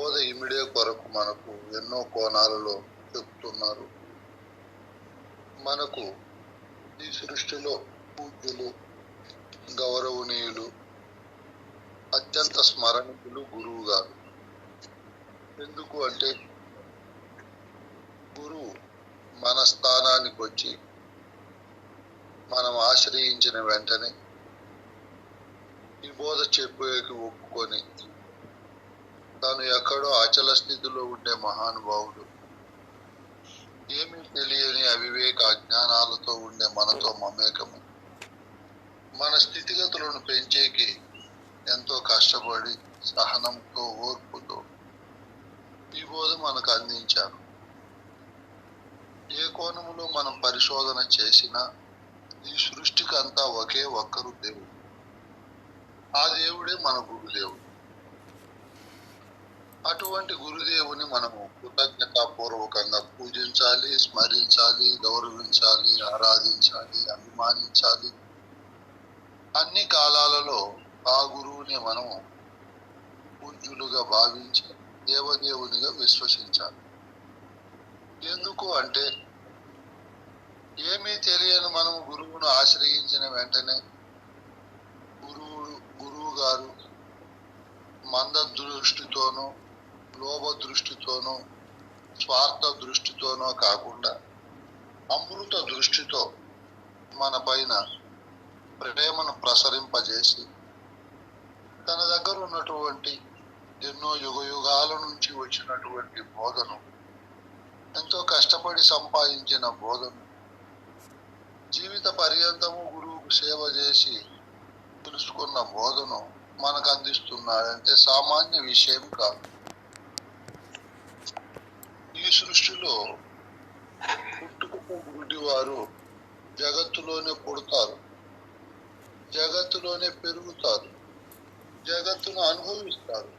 బోధ ఇమిడే కొరకు మనకు ఎన్నో కోణాలలో చెప్తున్నారు. మనకు ఈ సృష్టిలో పూజ్యులు గౌరవనీయులు అత్యంత స్మరణీయులు గురువు గారు. ఎందుకు అంటే గురువు మన స్థానానికి వచ్చి మనం ఆశ్రయించిన వెంటనే ఈ బోధ చెప్పేకి ఒప్పుకొని తాను ఎక్కడో అచల స్థితిలో ఉండే మహానుభావుడు. ఏమీ తెలియని అవివేక అజ్ఞానాలతో ఉండే మనతో మమేకము. మన స్థితిగతులను పెంచేకి ఎంతో కష్టపడి సహనంతో ఓర్పుతో ఈ బోధ మనకు అందించారు. ఏ కోణములో మనం పరిశోధన చేసినా ఈ సృష్టికి అంతా ఒకే ఒక్కరు దేవుడు. ఆ దేవుడే మన గురుదేవుడు. అటువంటి గురుదేవుని మనము కృతజ్ఞతాపూర్వకంగా పూజించాలి స్మరించాలి గౌరవించాలి ఆరాధించాలి అభిమానించాలి. అన్ని కాలాలలో ఆ గురువుని మనము పూజ్యులుగా భావించి దేవదేవునిగా విశ్వసించాలి. ఎందుకు అంటే ఏమీ తెలియని మనము గురువును ఆశ్రయించిన వెంటనే గురువు గురువు గారు మంద దృష్టితోనూ లోభ దృష్టితోనో స్వార్థ దృష్టితోనో కాకుండా అమృత దృష్టితో మన పైన ప్రేమను ప్రసరింపజేసి తన దగ్గర ఉన్నటువంటి ఎన్నో యుగ యుగాల నుంచి వచ్చినటువంటి బోధను ఎంతో కష్టపడి సంపాదించిన బోధను జీవిత పర్యంతము గురువుకు సేవ చేసి తెలుసుకున్న బోధను మనకు అందిస్తున్నాడంటే సామాన్య విషయం కాదు. ఈ సృష్టిలో పుట్టుకతో గుడ్డివారు జగత్తులోనే పుడతారు జగత్తులోనే పెరుగుతారు జగత్తును అనుభవిస్తారు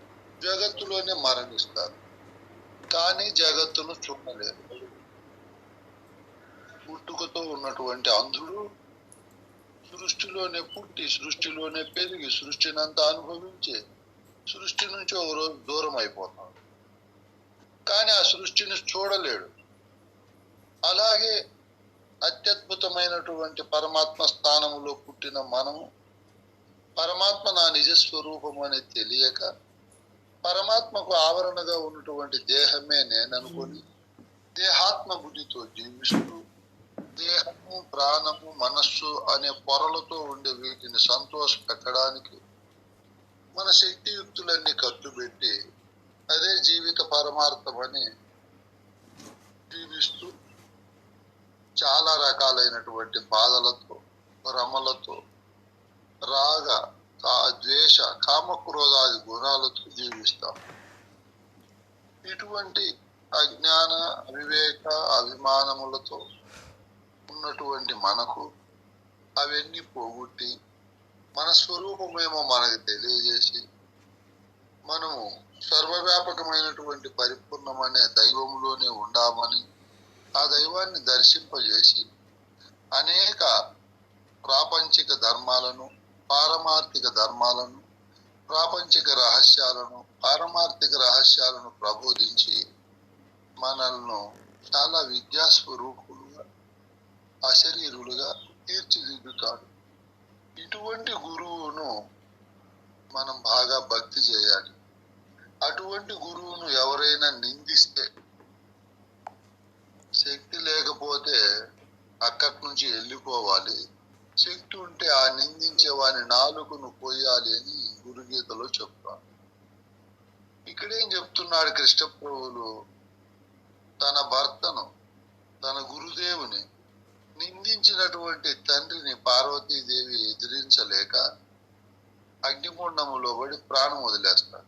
జగత్తులోనే మరణిస్తారు. కానీ జగత్తును చూడలేరు పుట్టుకతో ఉన్నటువంటి అంధుడు సృష్టిలోనే పుట్టి సృష్టిలోనే పెరిగి సృష్టినంతా అనుభవించి సృష్టి నుంచి ఒక రోజు దూరం అయిపోతాడు కానీ ఆ సృష్టిని చూడలేడు. అలాగే అత్యద్భుతమైనటువంటి పరమాత్మ స్థానములో పుట్టిన మనము పరమాత్మ నా నిజ స్వరూపం అని తెలియక పరమాత్మకు ఆవరణగా ఉన్నటువంటి దేహమే నేననుకొని దేహాత్మ బుద్ధితో జీవిస్తూ దేహము ప్రాణము మనస్సు అనే పొరలతో ఉండే వీటిని సంతోష పెట్టడానికి మన శక్తియుక్తులన్నీ ఖర్చు పెట్టి అదే జీవిత పరమార్థమని జీవిస్తూ చాలా రకాలైనటువంటి బాధలతో భ్రమలతో రాగ ద్వేష కామక్రోధాది గుణాలతో జీవిస్తాం. ఇటువంటి అజ్ఞాన అవివేక అభిమానములతో ఉన్నటువంటి మనకు అవన్నీ పోగొట్టి మన స్వరూపమేమో మనకు తెలియజేసి మనము సర్వవ్యాపకమైనటువంటి పరిపూర్ణమనే దైవంలోనే ఉండామని ఆ దైవాన్ని దర్శింపజేసి అనేక ప్రాపంచిక ధర్మాలను పారమార్థిక ధర్మాలను ప్రాపంచిక రహస్యాలను పారమార్థిక రహస్యాలను ప్రబోధించి మనల్ని చాలా విద్యాస్వరూపులుగా అశరీరులుగా తీర్చిదిద్దుతాడు. ఇటువంటి గురువును మనం బాగా భక్తి చేయాలి. అటువంటి గురువును ఎవరైనా నిందిస్తే శక్తి లేకపోతే అక్కడి నుంచి వెళ్ళిపోవాలి. శక్తి ఉంటే ఆ నిందించే వాని నాలుకను పోయాలి అని గురుగీతలో చెప్తాను ఇక్కడేం చెప్తున్నాడు కృష్ణ ప్రభువులు తన భర్తను తన గురుదేవుని నిందించినటువంటి తండ్రిని పార్వతీదేవి ఎదిరించలేక అగ్నిగుండములో పడి ప్రాణం వదిలేస్తాడు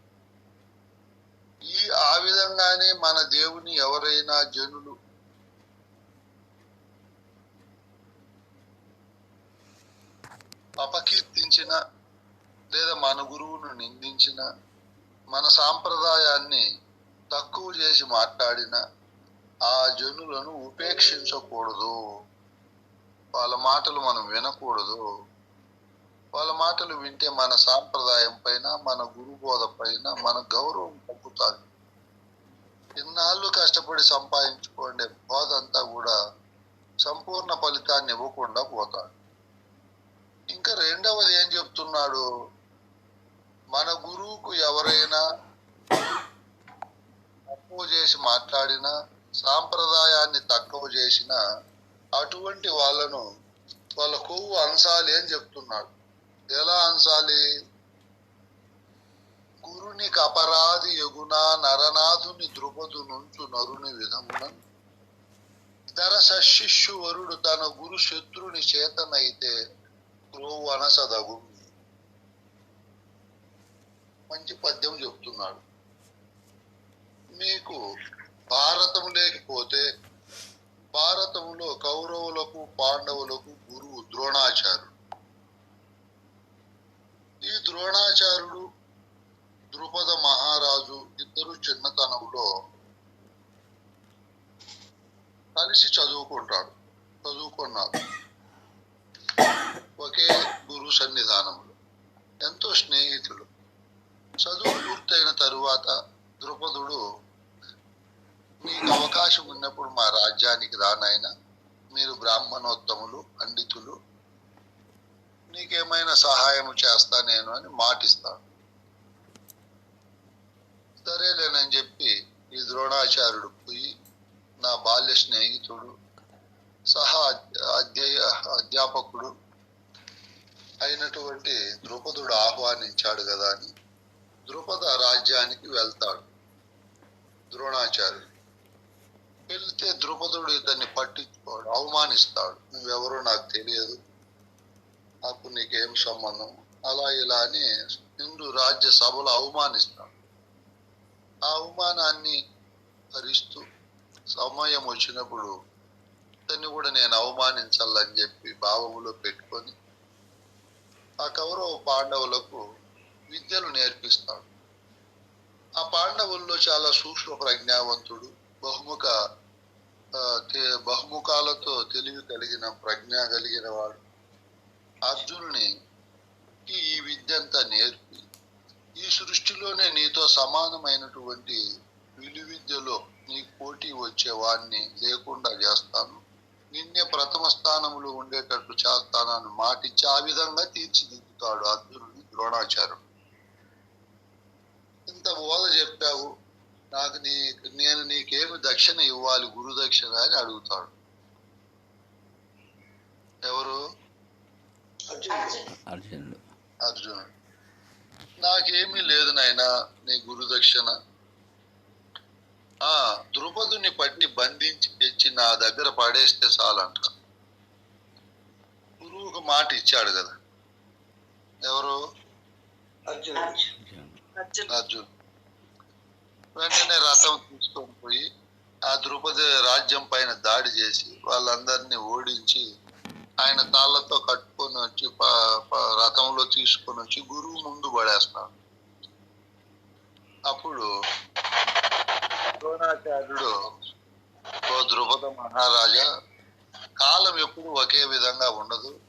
ఈ ఆ విధంగానే మన దేవుని ఎవరైనా జనులు అపకీర్తించిన లేదా మన గురువును నిందించిన మన సాంప్రదాయాన్ని తక్కువ చేసి మాట్లాడిన ఆ జనులను ఉపేక్షించకూడదు. వాళ్ళ మాటలు మనం వినకూడదు. వాళ్ళ మాటలు వింటే మన సాంప్రదాయం పైన మన గురుబోధ పైన మన గౌరవం తగ్గుతుంది ఇన్నాళ్ళు కష్టపడి సంపాదించుకోండి బోధ అంతా కూడా సంపూర్ణ ఫలితాన్ని ఇవ్వకుండా పోతాడు. ఇంకా రెండవది ఏం చెప్తున్నాడు? మన గురువుకు ఎవరైనా తక్కువ చేసి మాట్లాడినా సాంప్రదాయాన్ని తక్కువ చేసిన అటువంటి వాళ్ళను వాళ్ళ కొవ్వు అంశాలి అని చెప్తున్నాడు. ఎలా అంచాలి గురునికి అపరాధి ఎగున నరనాథుని ద్రుపదు నుంచు నరుని విధమున. ఇతర శిష్యు వరుడు తన గురు శత్రుని చేతనైతే క్రోవు అనసదగు. మంచి పద్యం చెప్తున్నాడు. మీకు భారతం లేకపోతే భారతంలో కౌరవులకు పాండవులకు గురువు ద్రోణాచార్యుడు. ఈ ద్రోణాచార్యుడు ద్రుపద మహారాజు ఇద్దరు చిన్నతనంలో కలిసి చదువుకుంటాడు చదువుకున్నారు. ఒకే గురు సన్నిధానంలో. ఎంతో స్నేహితులు. చదువు పూర్తయిన తరువాత ద్రుపదుడు మీకు అవకాశం ఉన్నప్పుడు మా రాజ్యానికి రానైనా మీరు బ్రాహ్మణోత్తములు పండితులు నీకేమైనా సహాయం చేస్తా నేను అని మాటిస్తాను సరేలేనని చెప్పి ఈ ద్రోణాచార్యుడు పోయి నా బాల్య స్నేహితుడు సహా అధ్యయ అధ్యాపకుడు అయినటువంటి ద్రుపదుడు ఆహ్వానించాడు కదా అని ద్రుపద రాజ్యానికి వెళ్తాడు ద్రోణాచార్యుడు. వెళితే ద్రుపదుడు ఇతన్ని పట్టించుకోడు అవమానిస్తాడు. నువ్వెవరో నాకు తెలియదు. నాకు నీకేం సంబంధం? అలా ఇలా అని హిందూ రాజ్యసభలో అవమానిస్తాడు. ఆ అవమానాన్ని భరిస్తూ సమయం వచ్చినప్పుడు ఇతన్ని కూడా నేను అవమానించాలని చెప్పి భావములో పెట్టుకొని ఆ కౌరవ పాండవులకు విద్యలు నేర్పిస్తాడు. ఆ పాండవుల్లో చాలా సూక్ష్మ ప్రజ్ఞావంతుడు బహుముఖ బహుముఖాలతో తెలివి కలిగిన ప్రజ్ఞ కలిగిన వాడు. అర్జునుని ఈ విద్యంతా నేర్పి ఈ సృష్టిలోనే నీతో సమానమైనటువంటి విలువిద్యలో నీ పోటీ వచ్చేవాడిని లేకుండా చేస్తాను. నిన్నే ప్రథమ స్థానంలో ఉండేటట్టు చేస్తానని మాటిచ్చి ఆ విధంగా తీర్చిదిద్దుతాడు అర్జునుని ద్రోణాచార్యుడు. ఇంత బోధ చెప్పావు నాకు నీ నేను నీకేమి దక్షిణ ఇవ్వాలి గురు దక్షిణ అని అడుగుతాడు. ఎవరు? అర్జునుడు. అర్జునుడు. నాకేమీ లేదు నాయనా నీ గురు దక్షిణ. ఆ ద్రుపదుని పట్టి బంధించి తెచ్చి నా దగ్గర పడేస్తే చాలంట. గురువుకు మాట ఇచ్చాడు కదా. ఎవరు? అర్జున్. వెంటనే రథం తీసుకొని పోయి ఆ ద్రుపది రాజ్యం పైన దాడి చేసి వాళ్ళందరినీ ఓడించి ఆయన తాళ్ళతో కట్టుకొని వచ్చి ప- ప- రథంలో తీసుకొని వచ్చి గురువు ముందు పడేస్తాడు. అప్పుడు ద్రోణాచార్యుడు ఓ ద్రుపద మహారాజా కాలం ఎప్పుడు ఒకే విధంగా ఉండదు.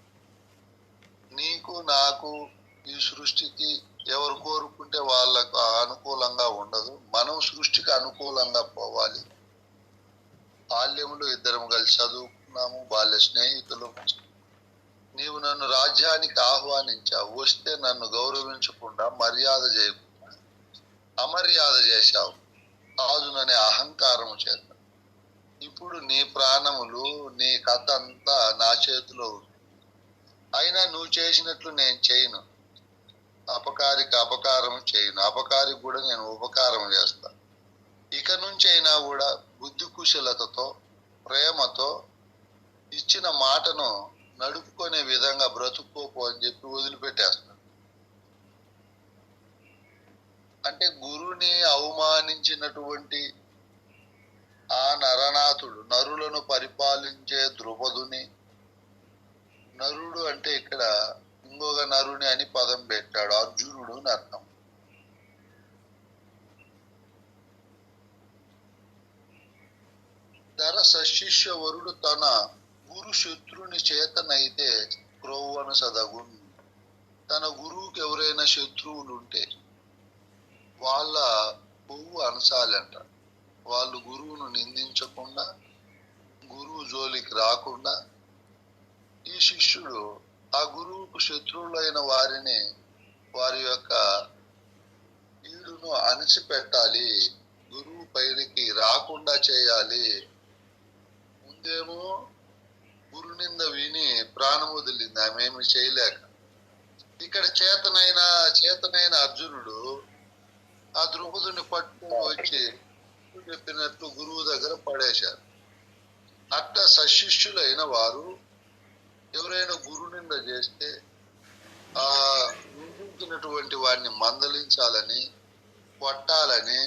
నీకు నాకు ఈ సృష్టికి ఎవరు కోరుకుంటే వాళ్ళకు అనుకూలంగా ఉండదు. మనం సృష్టికి అనుకూలంగా పోవాలి. బాల్యంలో ఇద్దరం కలిసి చదువు చదువుకున్నాము వాళ్ళ స్నేహితులు నీవు నన్ను రాజ్యానికి ఆహ్వానించావు వస్తే నన్ను గౌరవించకుండా మర్యాద చేయకుండా అమర్యాద చేశావు. రాజుననే అహంకారము చేత. ఇప్పుడు నీ ప్రాణములు నీ కథ అంతా నా చేతిలో ఉంది. అయినా నువ్వు చేసినట్లు నేను చేయను. అపకారికి అపకారం చేయను. అపకారికి కూడా నేను ఉపకారం చేస్తాను ఇక నుంచి అయినా కూడా బుద్ధి కుశలతతో ప్రేమతో ఇచ్చిన మాటను నడుపుకునే విధంగా బ్రతుక్కోపు అని చెప్పి వదిలిపెట్టేస్తున్నాడు. అంటే గురుని అవమానించినటువంటి ఆ నరనాథుడు నరులను పరిపాలించే ద్రుపదుని నరుడు అంటే ఇక్కడ ఇంకొక నరుని అని పదం పెట్టాడు అర్జునుడు అని అర్థం. ధర సశిష్యవరుడు తన గురు శత్రుని చేతనైతే క్రోవన సదగు తన గురువుకి ఎవరైనా శత్రువులు ఉంటే వాళ్ళ కొవ్వు అనసాలంట. వాళ్ళు గురువును నిందించకుండా గురువు జోలికి రాకుండా ఈ శిష్యుడు ఆ గురువుకు శత్రువులైన వారిని వారి యొక్క ఈడును అణిచిపెట్టాలి గురువు పైనకి రాకుండా చేయాలి. ముందేమో గురు నింద విని ప్రాణం వదిలింది. ఆమె ఏమి చేయలేక. ఇక్కడ చేతనైన చేతనైన అర్జునుడు ఆ ద్రుపదుని పట్టుకుని వచ్చి చెప్పినట్టు గురువు దగ్గర పడేశారు. అట్ట సశిష్యులైన వారు ఎవరైనా గురు నింద చేస్తే ఆ నిందించినటువంటి వాడిని మందలించాలని కొట్టాలని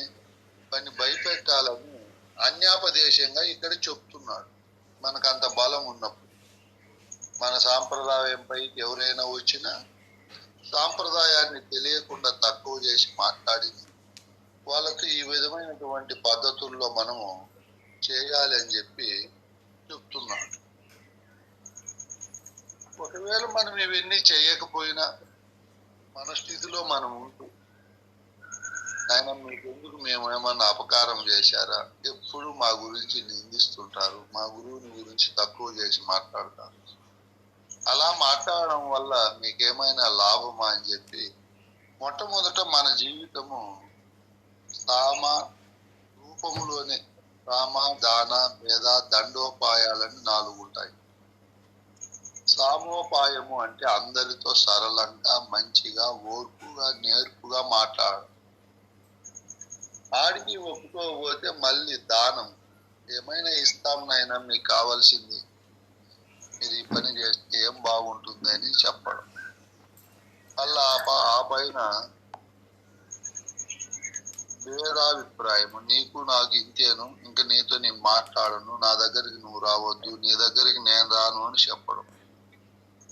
వాడిని భయపెట్టాలని అన్యాపదేశంగా ఇక్కడ చెప్తున్నాడు. మనకు అంత బలం ఉన్నప్పుడు మన సాంప్రదాయంపై ఎవరైనా వచ్చినా సాంప్రదాయాన్ని తెలియకుండా తక్కువ చేసి మాట్లాడి వాళ్ళకి ఈ విధమైనటువంటి పద్ధతుల్లో మనము చేయాలి అని చెప్పి చెప్తున్నాడు. ఒకవేళ మనం ఇవన్నీ చేయకపోయినా మన స్థితిలో మనం ఉంటూ ఆయన మీకు ఎందుకు మేము ఏమన్నా అపకారం చేశారా? ఎప్పుడు మా గురించి నిందిస్తుంటారు. మా గురువుని గురించి తక్కువ చేసి మాట్లాడతారు. అలా మాట్లాడడం వల్ల మీకేమైనా లాభమా అని చెప్పి మొట్టమొదట మన జీవితము సామ రూపములోనే సామ దాన భేద దండోపాయాలని నాలుగు ఉంటాయి. సామోపాయము అంటే అందరితో సరళంగా మంచిగా ఓర్పుగా నేర్పుగా మాట్లాడడం. ఆడికి ఒప్పుకోకపోతే మళ్ళీ దానం. ఏమైనా ఇస్తాం నాయన మీకు కావాల్సింది. మీరు ఈ పని చేస్తే ఏం బాగుంటుంది అని చెప్పడం. అలా ఆ ఆ పైన భేదాభిప్రాయం నీకు నాకు ఇంతేను. ఇంకా నీతో నేను మాట్లాడను. నా దగ్గరికి నువ్వు రావద్దు. నీ దగ్గరికి నేను రాను అని చెప్పడం.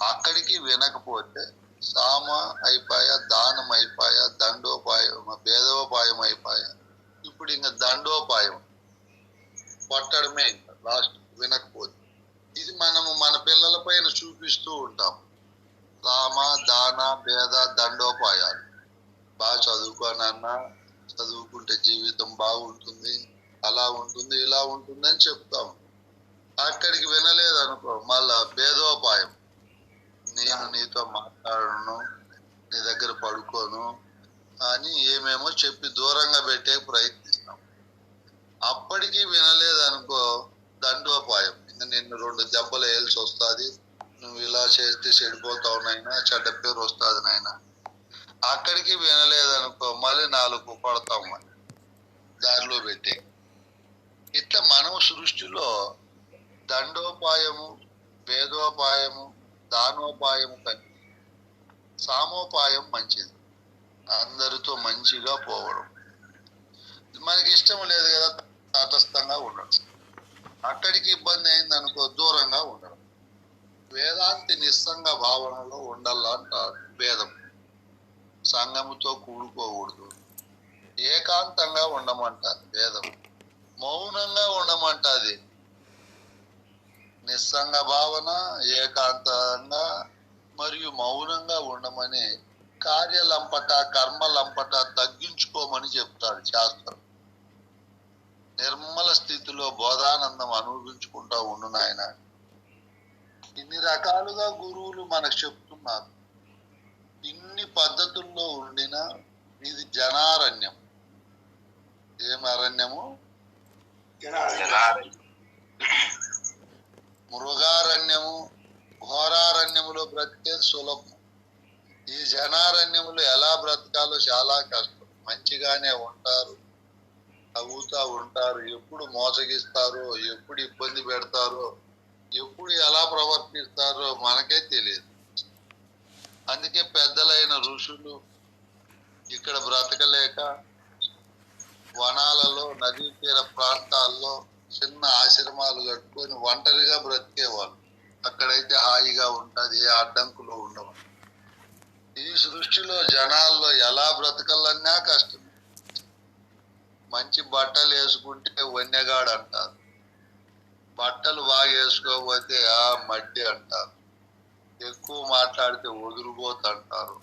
అక్కడికి వినకపోతే సామ అయిపోయా దానం అయిపోయా దండోపాయం భేదోపాయం అయిపోయా ఇప్పుడు ఇంకా దండోపాయం. పట్టడమే లాస్ట్ వినకపోతే. ఇది మనము మన పిల్లల పైన చూపిస్తూ ఉంటాం రామ దాన భేద దండోపాయాలు. బాగా చదువుకోనన్నా చదువుకుంటే జీవితం బాగుంటుంది అలా ఉంటుంది ఇలా ఉంటుంది అని చెప్తాం అక్కడికి వినలేదు అనుకో మళ్ళా భేదోపాయం. నేను నీతో మాట్లాడను నీ దగ్గర పడుకోను అని ఏమేమో చెప్పి దూరంగా పెట్టే ప్రయత్నిస్తాం. అప్పటికి వినలేదనుకో దండోపాయం. ఇంకా నిన్ను రెండు దెబ్బలు వేయాల్సి వస్తుంది. నువ్వు ఇలా చేస్తే చెడిపోతావు నైనా చెడ్డ పేరు వస్తుంది నాయన. అక్కడికి వినలేదనుకో మళ్ళీ నాలుగు కొడతాం అని దారిలో పెట్టే. ఇట్లా మనం సృష్టిలో దండోపాయము భేదోపాయము దానోపాయము కంటే సామోపాయం మంచిది. అందరితో మంచిగా పోవడం. మనకి ఇష్టం లేదు కదా తటస్థంగా ఉండడం. అక్కడికి ఇబ్బంది అయింది అనుకో దూరంగా ఉండడం. వేదాంతి నిస్సంగ భావనలో ఉండాలంటారు వేదం సంఘముతో కూడుకోకూడదు. ఏకాంతంగా ఉండమంటారు వేదం మౌనంగా ఉండమంటది నిస్సంగ భావన ఏకాంతంగా మరియు మౌనంగా ఉండమని కార్యలంపట కర్మలంపట తగ్గించుకోమని చెప్తాడు శాస్త్రం. నిర్మల స్థితిలో బోధానందం అనుభవించుకుంటా ఉండు నాయన. ఇన్ని రకాలుగా గురువులు మనకు చెప్తున్నారు. ఇన్ని పద్ధతుల్లో ఉండిన ఇది జనారణ్యం. ఏం అరణ్యము? మృగారణ్యము ఘోరారణ్యములో బ్రతికేది సులభం. ఈ జనారణ్యంలో ఎలా బ్రతకాలో చాలా కష్టం. మంచిగానే ఉంటారు. తవ్వుతా ఉంటారు. ఎప్పుడు మోసగిస్తారో ఎప్పుడు ఇబ్బంది పెడతారో ఎప్పుడు ఎలా ప్రవర్తిస్తారో మనకే తెలియదు. అందుకే పెద్దలైన ఋషులు ఇక్కడ బ్రతకలేక వనాలలో నదీ తీర ప్రాంతాల్లో చిన్న ఆశ్రమాలు కట్టుకొని ఒంటరిగా బ్రతికేవాళ్ళు. అక్కడైతే హాయిగా ఉంటుంది ఏ అడ్డంకులు ఉండవు. ఈ సృష్టిలో జనాల్లో ఎలా బ్రతకాలన్నా కష్టం. మంచి బట్టలు వేసుకుంటే వన్యగాడు అంటారు. బట్టలు బాగా వేసుకోకపోతే ఆ మడ్డి అంటారు. ఎక్కువ మాట్లాడితే వదిలిపోతుంటారు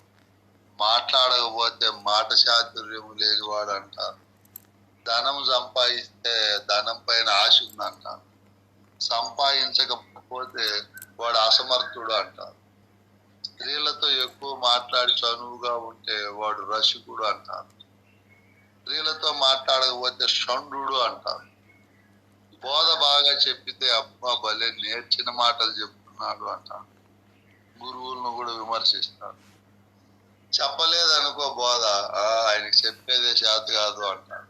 మాట్లాడకపోతే మాట చాతుర్యం లేనివాడు అంటారు. ధనం సంపాదిస్తే ధనం పైన ఆశ ఉందంటారు. సంపాదించకపోతే వాడు అసమర్థుడు అంటారు. స్త్రీలతో ఎక్కువ మాట్లాడి చనువుగా ఉంటే వాడు రసికుడు అంటారు. స్త్రీలతో మాట్లాడకపోతే షండు అంటారు. బోధ బాగా చెప్పితే అబ్బా భలే నేర్చిన మాటలు చెప్తున్నాడు అంటారు. గురువులను కూడా విమర్శిస్తాడు చెప్పలేదనుకో బోధ "ఆ, ఆయనకి చెప్పేదే చేత కాదు అంటాడు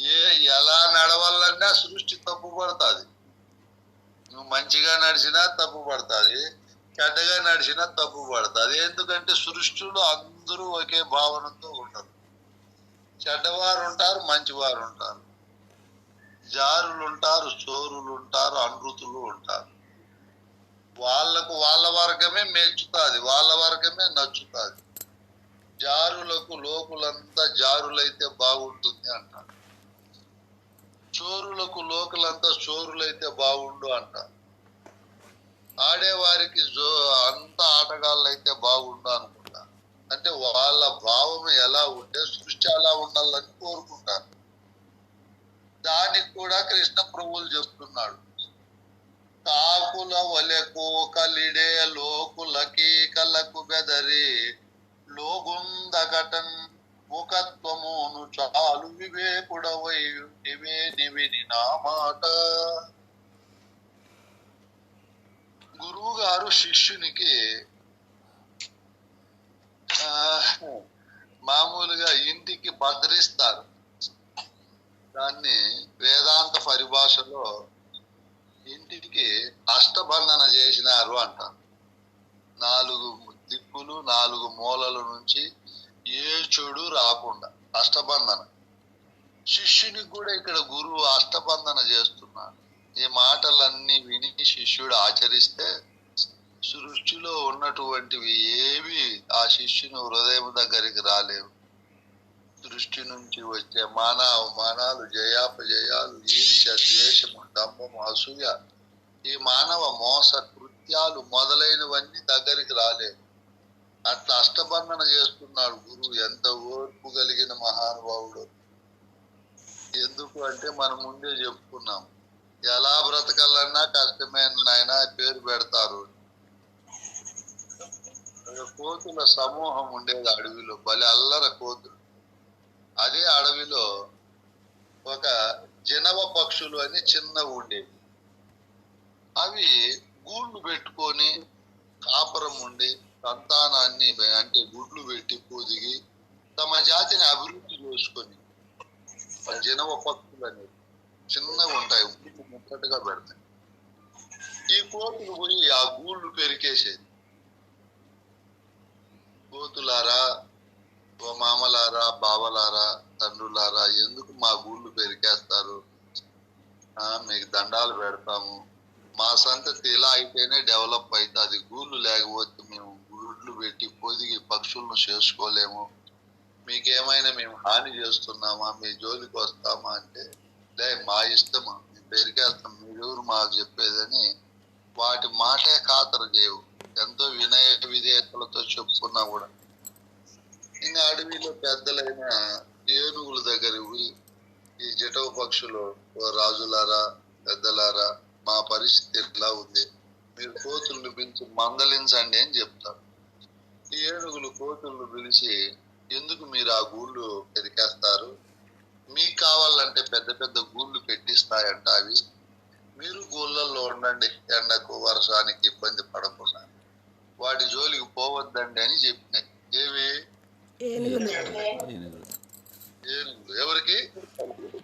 ఏ ఎలా నడవాలన్నా సృష్టి తప్పు పడుతుంది. నువ్వు మంచిగా నడిచినా తప్పు పడుతుంది. చెడ్డగా నడిచినా తప్పు పడుతుంది ఎందుకంటే సృష్టిలో అందరూ ఒకే భావనతో ఉండరు చెడ్డవారు ఉంటారు. మంచివారు ఉంటారు జారులు ఉంటారు చోరులు ఉంటారు అనృతులు ఉంటారు వాళ్ళకు వాళ్ళ వర్గమే మెచ్చుతాది వాళ్ళ వర్గమే నచ్చుతాది. జారులకు లోకులంతా జారులైతే బాగుంటుంది అంటారు. చోరులకు లోకులంతా చోరులైతే బాగుండు అంటారు. ఆడేవారికి జో అంత ఆటగాళ్ళు అయితే బాగుండు అనుకుంటా. అంటే వాళ్ళ భావం ఎలా ఉంటే సృష్టి అలా ఉండాలని కోరుకుంటారు. దానికి కూడా కృష్ణ ప్రభువులు చెప్తున్నాడు. కాకుల వలె కోకలిడే లోకుల కీకలకు బెదరి లోగుందగటన్ ముఖత్వమును చాలు వివేకుడవై నివే నివిని నా మాట. గురువు గారు శిష్యునికి మామూలుగా ఇంటికి భద్రిస్తారు దాన్ని వేదాంత పరిభాషలో ఇంటికి అష్టబంధన చేసినారు అంటారు. నాలుగు దిక్కులు నాలుగు మూలల నుంచి ఏ చెడు రాకుండా అష్టబంధన. శిష్యునికి కూడా ఇక్కడ గురువు అష్టబంధన చేస్తున్నాడు ఈ మాటలన్నీ విని శిష్యుడు ఆచరిస్తే సృష్టిలో ఉన్నటువంటివి ఏవి ఆ శిష్యుని హృదయం దగ్గరికి రాలేవు. దృష్టి నుంచి వచ్చే మాన అవమానాలు జయాపజయాలు ఈర్ష ద్వేషము డంబము అసూయ ఈ మానవ మోస కృత్యాలు మొదలైనవన్నీ దగ్గరికి రాలేవు. అట్లా అష్టబంధన చేస్తున్నాడు గురువు. ఎంత ఓర్పు కలిగిన మహానుభావుడు. ఎందుకు అంటే మనం ముందే చెప్పుకున్నాం. ఎలా బ్రతకాలన్నా కష్టమే నాయన పేరు పెడతారు. కోతుల సమూహం ఉండేది అడవిలో బలి అల్లర కోతులు. అదే అడవిలో ఒక జనవ పక్షులు అని చిన్నవి ఉండేవి. అవి గూళ్ళు పెట్టుకొని కాపురం ఉండి సంతానాన్ని అంటే గుడ్లు పెట్టి పొదిగి తమ జాతిని అభివృద్ధి చేసుకొని జనవ పక్షులు అనేది చిన్నగా ఉంటాయి గుడ్లు ముక్కటిగా పెడతాయి. ఈ కోతులు పోయి ఆ గూళ్ళు పెరికేసేది. కోతులారా ఓ మామలారా బావలారా తండ్రులారా ఎందుకు మా గూళ్ళు పెరికేస్తారు? మీకు దండాలు పెడతాము. మా సంతతి ఇలా అయితేనే డెవలప్ అవుతుంది గూళ్ళు లేకపోతే మేము గుడ్లు పెట్టి పొదిగి పక్షులను చేసుకోలేము. మీకేమైనా మేము హాని చేస్తున్నామా? మీ జోలికి వస్తామా అంటే లే మా ఇష్టము. మేము పెరిగేస్తాం మీరెవరు మాకు చెప్పేదని వాటి మాటే ఖాతరు చేయవు. ఎంతో వినయ విధేయతలతో చెప్పుకున్నా కూడా. ఇంకా అడవిలో పెద్దలైన ఏనుగుల దగ్గర పోయి ఈ జటవ పక్షులు రాజులారా పెద్దలారా మా పరిస్థితి ఎట్లా ఉంది? మీరు కోతులను పిలిచి మందలించండి అని చెప్తారు. ఈ ఏనుగులు కోతులను పిలిచి ఎందుకు మీరు ఆ గూళ్ళు పెరికేస్తారు? మీకు కావాలంటే పెద్ద పెద్ద గూళ్ళు పెట్టిస్తాయంట అవి. మీరు గూళ్ళల్లో ఉండండి ఎండకు వర్షానికి ఇబ్బంది పడకుండా. వాటి జోలికి పోవద్దండి అని చెప్పినాయి ఏవి ఏనుగులు. ఎవరికి?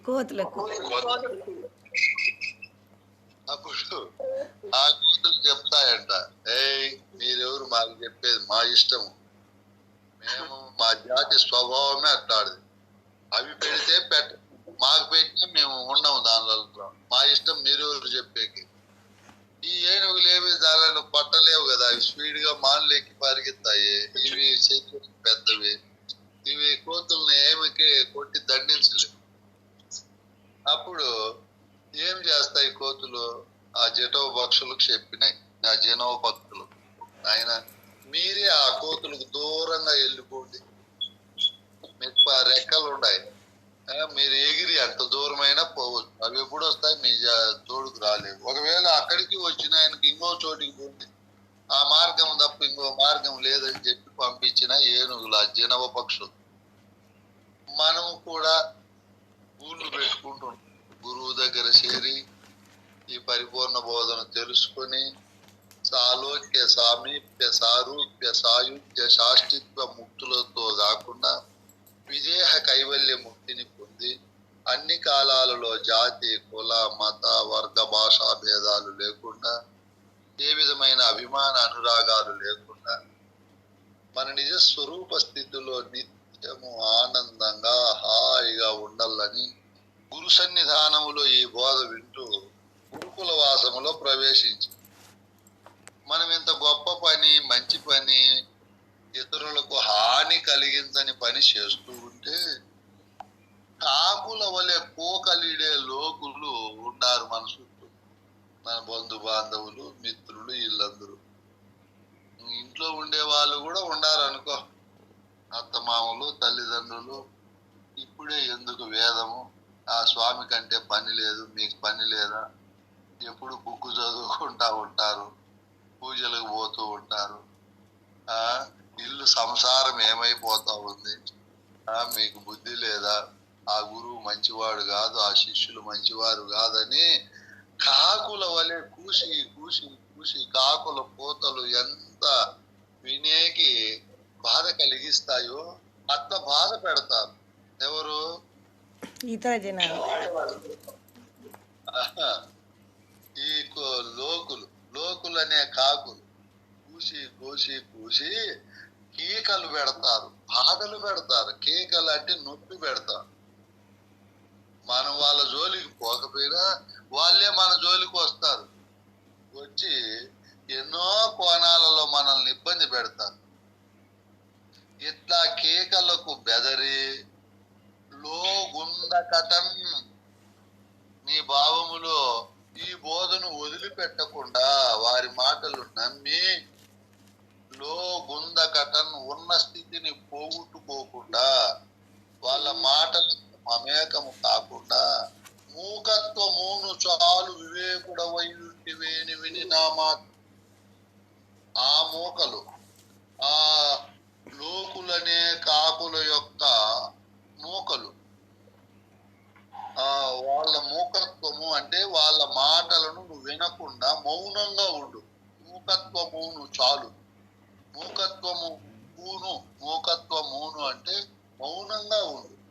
కోతులకు. అప్పుడు ఆ కూతురు చెప్తాయంట ఏయ్ మీరెవరు? మాకు చెప్పేది మా ఇష్టము. మేము మా జాతి స్వభావమే అట్లాడిది. అవి పెడితే పెట్ట మాకు పెట్టి మేము ఉండము దానిలో. మా ఇష్టం మీరు చెప్పేకి. ఈ ఏనుగులు దానిలో పట్టలేవు కదా. అవి స్పీడ్గా మాన్లేకి పరిగెత్తాయి. ఇవి చేతులు పెద్దవి. ఇవి కోతుల్ని ఏమికి కొట్టి దండించలేవు. అప్పుడు ఏం చేస్తాయి కోతులు? ఆ జటవ పక్షులకు చెప్పినాయి. ఆ జనవ పక్షులు ఆయన మీరే ఆ కోతులకు దూరంగా వెళ్ళిపోండి. ప- ఉన్నాయి. మీరు ఎగిరి అంత దూరమైనా పోవచ్చు. అవి ఎప్పుడు వస్తాయి? మీ తోడుకు రాలేవు ఒకవేళ అక్కడికి వచ్చిన ఆయనకి ఇంకో చోటికి పోతే ఆ మార్గం తప్ప ఇంకో మార్గం లేదని చెప్పి పంపించిన ఏనుగుల జనవ పక్షులు. మనము కూడా ఊళ్ళు పెట్టుకుంటున్నాం. గురువు దగ్గర చేరి ఈ పరిపూర్ణ బోధన తెలుసుకొని సాలోక్య సామీప్య సారూప్య సాయుధ్య శాస్త్రిత్వ ముక్తులతో కాకుండా విదేహ కైవల్య ముక్తిని పొంది అన్ని కాలాలలో జాతి కుల మత వర్గ భాషా భేదాలు లేకుండా ఏ విధమైన అభిమాన అనురాగాలు లేకుండా మన నిజ స్వరూప స్థితిలో నిత్యము ఆనందంగా హాయిగా ఉండాలని గురు సన్నిధానములో ఈ బోధ వింటూ గురుకుల వాసములో ప్రవేశించి. మనం ఇంత గొప్ప పని మంచి పని హాని పని చేస్తూ ఉంటే కాకుల వలె కోకలిడే లోకులు ఉన్నారు మన చుట్టూ. మన బంధు బాంధవులు మిత్రులు వీళ్ళందరూ. ఇంట్లో ఉండే వాళ్ళు కూడా ఉన్నారు అనుకో అత్తమామలు తల్లిదండ్రులు ఇప్పుడే ఎందుకు వేదము? ఆ స్వామి కంటే పని లేదు మీకు పని లేదా? ఎప్పుడు బుక్కు చదువుకుంటా ఉంటారు పూజలకు పోతూ ఉంటారు. ఇల్లు సంసారం ఏమైపోతా ఉంది? ఆ మీకు బుద్ధి లేదా? ఆ గురువు మంచివాడు కాదు ఆ శిష్యులు మంచివారు కాదని కాకుల వలె కూసి కూసి కూసి కాకుల పోతలు ఎంత వినేకి బాధ కలిగిస్తాయో అట్లా బాధ పెడతారు. ఎవరు? ఇతర జనాలు. ఈ కో- లోకులు లోకులు అనే కాకులు. కూసి కూసి కూసి కేకలు పెడతారు బాధలు పెడతారు కేకలు అంటే నొప్పి పెడతారు. మనం వాళ్ళ జోలికి పోకపోయినా వాళ్ళే మన జోలికి వస్తారు. వచ్చి ఎన్నో కోణాలలో మనల్ని ఇబ్బంది పెడతారు. ఇట్లా కేకలకు బెదరి లో నీ భావములో ఈ బోధను వదిలిపెట్టకుండా వారి మాటలు నమ్మి లో గుందకటన్ ఉన్న స్థితిని పోగొట్టుకోకుండా వాళ్ళ మాటలకు మమేకము కాకుండా మూకత్వమును చాలు వివేకుడవై ఉంటివేని విని నా మాట. ఆ మూకలు ఆ లోకులనే కాకుల యొక్క మూకలు. ఆ వాళ్ళ మూకత్వము అంటే వాళ్ళ మాటలను నువ్వు వినకుండా మౌనంగా ఉండు. మూకత్వమును చాలు. మూకత్వము ఊను. మూకత్వమును అంటే మౌనంగా ఉండు.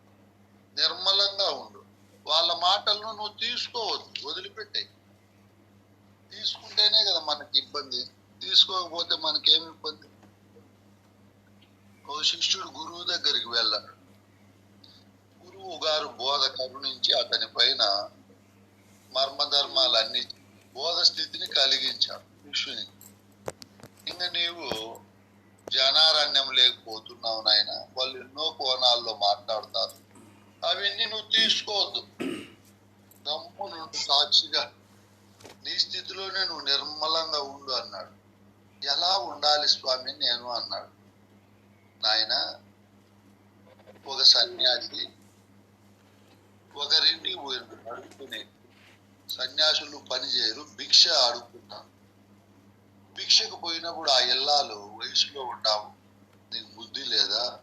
నిర్మలంగా ఉండు. వాళ్ళ మాటలను నువ్వు తీసుకోవద్దు. వదిలిపెట్టాయి. తీసుకుంటేనే కదా మనకి ఇబ్బంది. తీసుకోకపోతే మనకేమి ఇబ్బంది? ఓ శిష్యుడు గురువు దగ్గరికి వెళ్ళాడు. గురువు గారు బోధ కరుణించి అతని పైన మర్మధర్మాలన్నీ బోధ స్థితిని కలిగించాడు శిష్యుని ఇంకా నీవు జనారణ్యం లేకపోతున్నావు నాయన. వాళ్ళు ఎన్నో కోణాల్లో మాట్లాడతారు. అవన్నీ నువ్వు తీసుకోవద్దు. దమ్ము నుండి సాక్షిగా. నీ స్థితిలోనే నువ్వు నిర్మలంగా ఉండు అన్నాడు. ఎలా ఉండాలి స్వామి నేను అన్నాడు. నాయన ఒక సన్యాసి ఒకరింటికి పోయిండు అడుగుకునే సన్యాసులు పని చేయరు భిక్ష అడుగుతున్నారు భిక్షకు పోయినప్పుడు ఆ ఇల్లాలు వయసులో ఉంటాము నీకు బుద్ధి లేదా?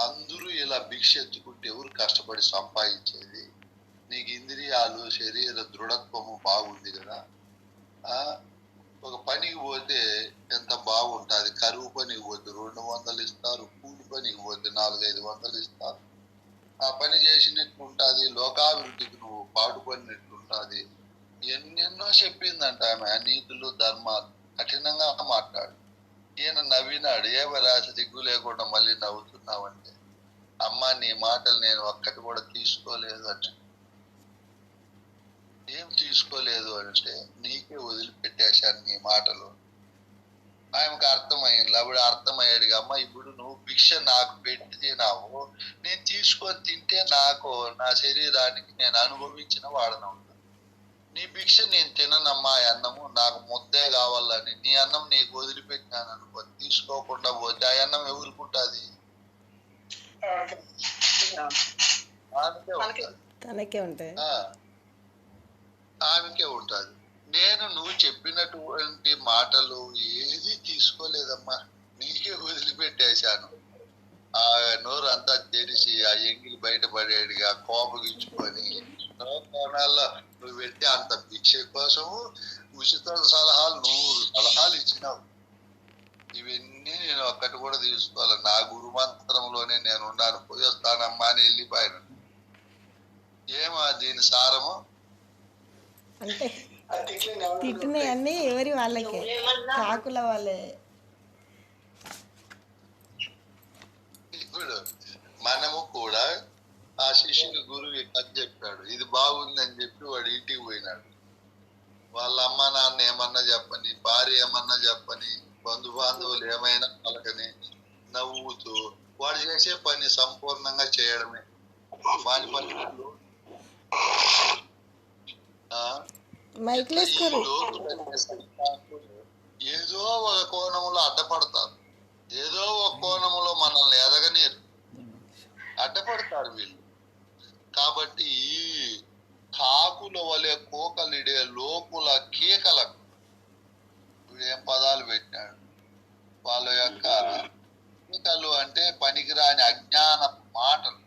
అందరూ ఇలా భిక్ష ఎత్తుకుంటే ఎవరు కష్టపడి సంపాదించేది? నీకు ఇంద్రియాలు శరీర దృఢత్వము బాగుంది కదా? ఒక పనికి పోతే ఎంత బాగుంటుంది? కరువు పనికి పోతే రెండు వందలు ఇస్తారు కూలి పనికి పోతే నాలుగైదు వందలు ఇస్తారు. ఆ పని చేసినట్టు ఉంటుంది లోకాభివృద్ధికి నువ్వు పాటుపడినట్టు ఉంటుంది ఎన్నెన్నో చెప్పిందంట ఆమె నీతులు ధర్మాలు. కఠినంగా మాట్లాడు. ఈయన నవ్వినాడు. ఏమ రాశ దిగ్గు లేకుండా మళ్ళీ నవ్వుతున్నావంటే? అమ్మ నీ మాటలు నేను ఒక్కటి కూడా తీసుకోలేదు అంట. ఏం తీసుకోలేదు అంటే నీకే వదిలిపెట్టేశాను నీ మాటలు. ఆమెకు అర్థమైంది. అప్పుడు అర్థమయ్యాడు అమ్మ ఇప్పుడు నువ్వు భిక్ష నాకు పెట్టి తినావు. నేను తీసుకొని తింటే నాకు నా శరీరానికి నేను అనుభవించిన వాడనవుతాను నీ భిక్ష నేను తిననమ్మా ఈ అన్నము నాకు ముద్దే కావాలని. నీ అన్నం నీకు వదిలిపెట్టినాను అనుకో తీసుకోకుండా పోతే ఆ అన్నం ఎవరుకుంటుంది? ఆమెకే మనకి. ఉంటుంది. తనకే ఉంటాయి ఆ, ఆమెకే ఉంటుంది. నేను నువ్వు చెప్పినటువంటి మాటలు ఏది తీసుకోలేదమ్మా. నీకే వదిలిపెట్టేశాను. ఆ నోరు అంతా తెరిచి ఆ ఎంగిలి బయటపడేడిగా కోపగించుకొని నువ్వు పెట్టి అంత భిక్ష కోసము ఉచిత సలహాలు నూరు సలహాలు ఇచ్చినావు. ఇవన్నీ నేను ఒక్కటి కూడా తీసుకోవాలి. నా గురు మంత్రంలోనే నేను ఉన్నాను. పోయి వస్తానమ్మా అని వెళ్ళిపోయాను. ఏమా దీని సారము? అంటే ఆ తిట్లని ఎవరు తిట్టినవి అన్ని ఎవరి వాళ్ళకే. కాకుల వాళ్ళే. ఇప్పుడు మనము కూడా ఆ శిష్యుని గురువు కథ చెప్పాడు. ఇది బాగుంది అని చెప్పి వాడు ఇంటికి పోయినాడు. వాళ్ళ అమ్మ నాన్న ఏమన్నా చెప్పని భార్య ఏమన్నా చెప్పని బంధు బాంధవులు ఏమైనా పలకని నవ్వుతూ వాడు చేసే పని సంపూర్ణంగా చేయడమే. వాడి వేసుకోరు ఏదో ఒక కోణంలో అడ్డపడతారు. ఏదో ఒక కోణంలో మనల్ని ఎదగనీరు. అడ్డపడతారు వీళ్ళు. కాబట్టి కాకుల వలె కోకలిడే లోకుల కేకలకు ఏం పదాలు పెట్టినాడు? వాళ్ళ యొక్క కేకలు అంటే పనికిరాని అజ్ఞాన మాటలు.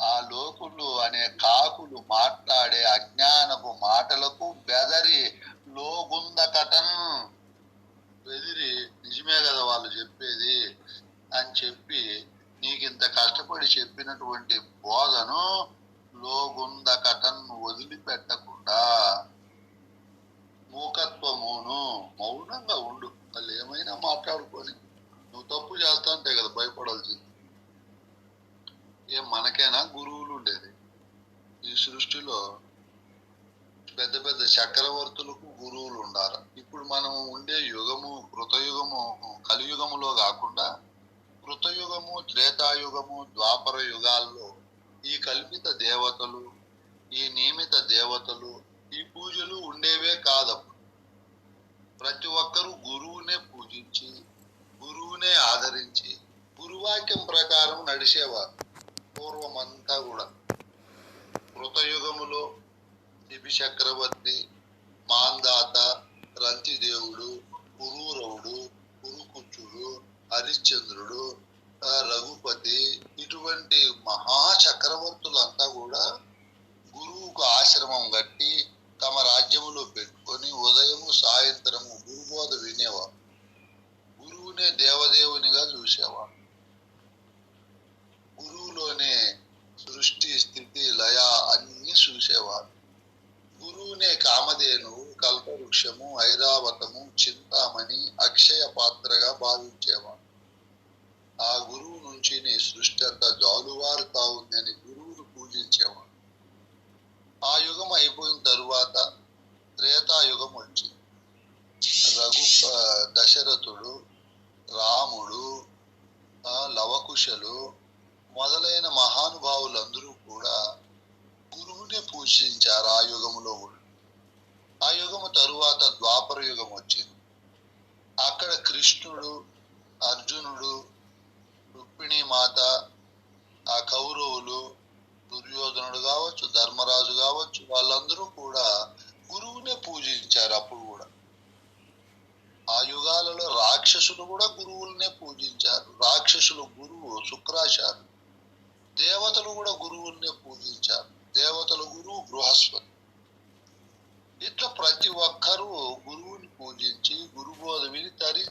ఆ లోకులు అనే కాకులు మాట్లాడే అజ్ఞానపు మాటలకు బెదరి లోగుందకటన్ బెదిరి నిజమే కదా వాళ్ళు చెప్పేది? అని చెప్పి నీకు ఇంత కష్టపడి చెప్పినటువంటి బోధను లోగుందకటన్ వదిలిపెట్టకుండా మూకత్వమును మౌనంగా ఉండు. వాళ్ళు ఏమైనా మాట్లాడుకొని నువ్వు తప్పు చేస్తా అంటే కదా భయపడాల్సింది. ఏం మనకైనా గురువులు ఉండేది? ఈ సృష్టిలో పెద్ద పెద్ద చక్రవర్తులకు గురువులు ఉండాలి. ఇప్పుడు మనం ఉండే యుగము కృతయుగము కలియుగములో కాకుండా కృతయుగము త్రేతాయుగము ద్వాపర యుగాల్లో ఈ కల్పిత దేవతలు ఈ నియమిత దేవతలు ఈ పూజలు ఉండేవే కాదప్పుడు ప్రతి ఒక్కరూ గురువునే పూజించి గురువునే ఆదరించి గురువాక్యం ప్రకారం నడిచేవారు. పూర్వమంతా కూడా. కృతయుగములో శిబి చక్రవర్తి మాందాత రంతిదేవుడు పురూరవుడు పురుకుచుడు హరిశ్చంద్రుడు రఘుపతి ఇటువంటి మహా చక్రవర్తులంతా కూడా గురువుకు ఆశ్రమం కట్టి తమ రాజ్యములో పెట్టుకొని ఉదయము సాయంత్రము గురుబోధ వినేవారు. గురువునే దేవదేవునిగా చూసేవారు. గురువులోనే సృష్టి స్థితి లయ అన్ని చూసేవారు. గురువునే కామధేను కల్పవృక్షము ఐరావతము చింతామణి అక్షయ పాత్రగా భావించేవాడు ఆ గురువు నుంచి నీ సృష్టి అంతా జాలువారుతా ఉందని గురువును పూజించేవాడు ఆ యుగం అయిపోయిన తరువాత త్రేతాయుగం వచ్చింది. రఘు దశరథుడు రాముడు లవకుశలు మొదలైన మహానుభావులందరూ కూడా గురువునే పూజించారు ఆ యుగములో ఆ యుగము తరువాత ద్వాపర యుగం వచ్చింది. అక్కడ కృష్ణుడు అర్జునుడు రుక్మిణీ మాత ఆ కౌరవులు దుర్యోధనుడు కావచ్చు ధర్మరాజు కావచ్చు వాళ్ళందరూ కూడా గురువునే పూజించారు అప్పుడు కూడా. ఆ యుగాలలో రాక్షసులు కూడా గురువులనే పూజించారు. రాక్షసులు గురువు శుక్రాచారు దేవతలు కూడా గురువుల్నే పూజించారు. దేవతల గురువు బృహస్పతి. ఇట్లా ప్రతి ఒక్కరూ గురువుని పూజించి గురుబోధ విని తరి